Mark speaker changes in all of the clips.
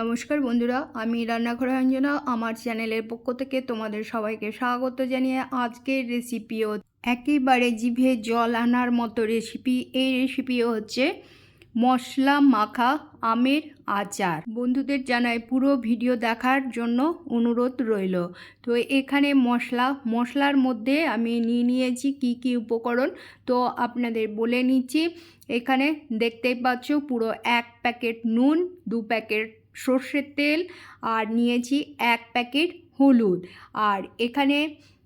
Speaker 1: নমস্কার বন্ধুরা, আমি রান্নাঘর অঞ্জনা, আমার চ্যানেলের পক্ষ থেকে তোমাদের সবাইকে স্বাগত জানিয়ে আজকের রেসিপিও একেবারে জিভে জল আনার মতো রেসিপি এই রেসিপিও হচ্ছে মশলা মাখা আমের আচার। বন্ধুদের জানাই পুরো ভিডিও দেখার জন্য অনুরোধ রইল। তো এখানে মশলা, মশলার মধ্যে আমি নিয়ে নিয়েছি কি কি উপকরণ। তো আপনাদের বলে নিচ্ছি, এখানে দেখতেই পাচ্ছ পুরো এক প্যাকেট নুন, দু প্যাকেট সর্ষের তেল আর নিয়েছি এক প্যাকেট হলুদ। আর এখানে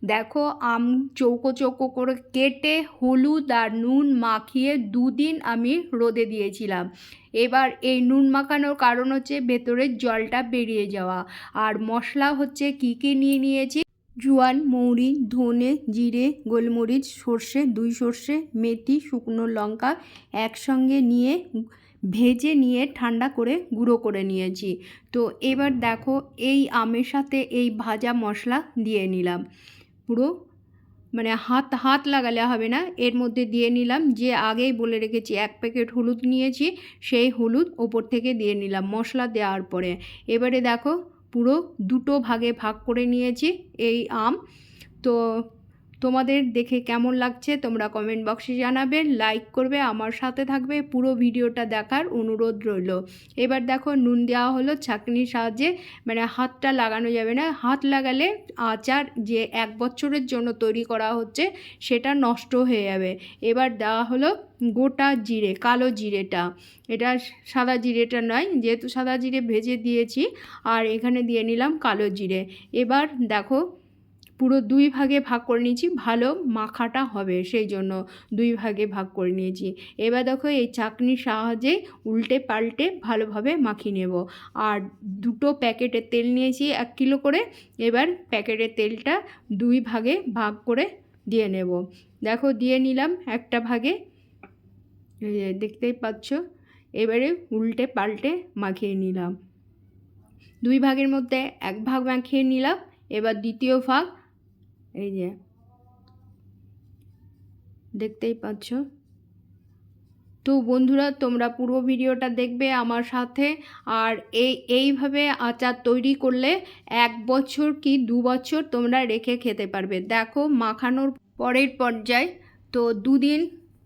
Speaker 1: দেখো আম চৌকো চৌকো করে কেটে হলুদ আর নুন মাখিয়ে দুদিন আমি রোদে দিয়েছিলাম। এবার এই নুন মাখানোর কারণ হচ্ছে ভেতরের জলটা বেরিয়ে যাওয়া। আর মশলা হচ্ছে কী কী নিয়ে নিয়েছি? জোয়ান, মৌরি, ধনে, জিরে, গোলমরিচ, সর্ষে, দুই সর্ষে, মেথি, শুকনো লঙ্কা একসঙ্গে নিয়ে ভেজে নিয়ে ঠান্ডা করে গুঁড়ো করে নিয়েছি। তো এবার দেখো এই আমের সাথে এই ভাজা মশলা দিয়ে নিলাম। পুরো মানে হাত হাত লাগালে হবে না। এর মধ্যে দিয়ে নিলাম যে আগেই বলে রেখেছি, এক প্যাকেট হলুদ নিয়েছি, সেই হলুদ ওপর থেকে দিয়ে নিলাম মশলা দেওয়ার পরে। এবারে দেখো পুরো দুটো ভাগে ভাগ করে নিয়েছি এই আম। তো তোমাদের দেখে কেমন লাগছে তোমরা কমেন্ট বক্সে জানাবে লাইক করবে, আমার সাথে থাকবে, পুরো ভিডিওটা দেখার অনুরোধ রইল। এবার দেখো নুন দেওয়া হলো ছাঁকনির সাহায্যে মানে হাতটা লাগানো যাবে না, হাত লাগালে আচার যে এক বছরের জন্য তৈরি করা হচ্ছে, সেটা নষ্ট হয়ে যাবে। এবার দেওয়া হলো গোটা জিরে, কালো জিরেটা। এটা সাদা জিরেটা নয়, যেহেতু সাদা জিরে ভেজে দিয়েছি, আর এখানে দিয়ে নিলাম কালো জিরে। এবার দেখো পুরো দুই ভাগে ভাগ করে নিয়েছি, ভালো মাখাটা হবে, সেই জন্য দুই ভাগে ভাগ করে নিয়েছি। এবার দেখো এই চাকনির সাহায্যে উল্টে পাল্টে ভালোভাবে মাখিয়ে নেব। আর দুটো প্যাকেটের তেল নিয়েছি এক কিলো করে, এবার প্যাকেটের তেলটা দুই ভাগে ভাগ করে দিয়ে নেব। দেখো দিয়ে নিলাম একটা ভাগে দেখতেই পাচ্ছ, এবারে উল্টে পাল্টে মাখিয়ে নিলাম। দুই ভাগের মধ্যে এক ভাগ মাখিয়ে নিলাম, এবার দ্বিতীয় ভাগ এই যে, দেখতেই পাচ্ছ? তো বন্ধুরা, তোমরা পুরো ভিডিওটা দেখবে আমার সাথে। আর এই, এইভাবে আচার তৈরি করলে এক বছর কি দু বছর তোমরা রেখে খেতে পারবে। দেখো, মাখানোর পরের পর্যায়, তো দুদিন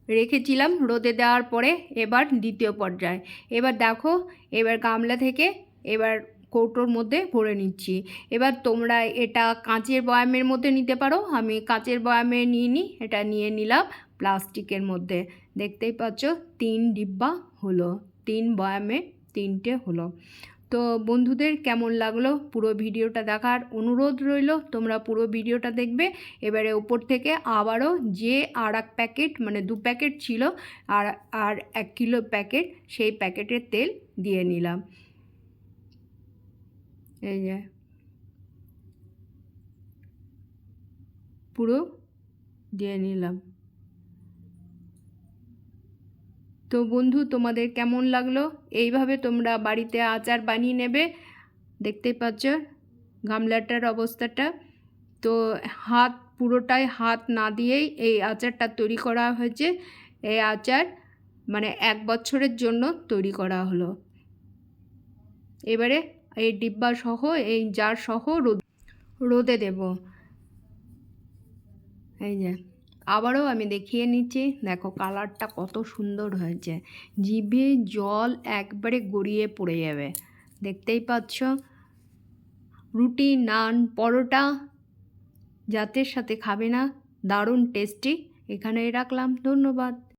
Speaker 1: রেখেছিলাম, রোদে দেওয়ার পরে এবার দ্বিতীয় পর্যায়। এবার দেখো, এবার গামলা থেকে এবার কৌটোর মধ্যে ভরে নিচ্ছি। এবার তোমরা এটা কাঁচের বয়ামের মধ্যে নিতে পারো। আমি কাঁচের বয়ামে নিয়ে নিই এটা নিয়ে নিলাম প্লাস্টিকের মধ্যে। দেখতেই পাচ্ছ, তিন ডিব্বা হলো, তিন বয়ামে তিনটে হলো। তো বন্ধুদের, কেমন লাগল পুরো ভিডিওটা দেখার অনুরোধ রইল। তোমরা পুরো ভিডিওটা দেখবে। এবারে উপর থেকে আবারও যে আর এক প্যাকেট মানে দু প্যাকেট ছিল, আর আর এক কিলো প্যাকেট, সেই প্যাকেটের তেল দিয়ে নিলাম। এই যে। পুরো দিয়ে নিলাম। তো বন্ধু, তোমাদের কেমন লাগল? এইভাবে তোমরা বাড়িতে আচার বানিয়ে নেবে। দেখতে পাচ্ছ গামলাটার অবস্থাটা। তো হাত, পুরোটাই হাত না দিয়েই এই আচারটা তৈরি করা হয়েছে। এই আচার মানে এক বছরের জন্য তৈরি করা হলো। এবারে এই ডিব্বা সহ, এই জার সহ রোদ দেব। এই যে, আবারও আমি দেখিয়ে নিচ্ছি। দেখো, কালারটা কত সুন্দর হয়েছে। জিভে জল একবারে গড়িয়ে পড়ে যাবে। দেখতেই পাচ্ছ? রুটি, নান, পরোটা, জাতের সাথে খাবে না। দারুণ টেস্টি এখানেই রাখলাম। ধন্যবাদ।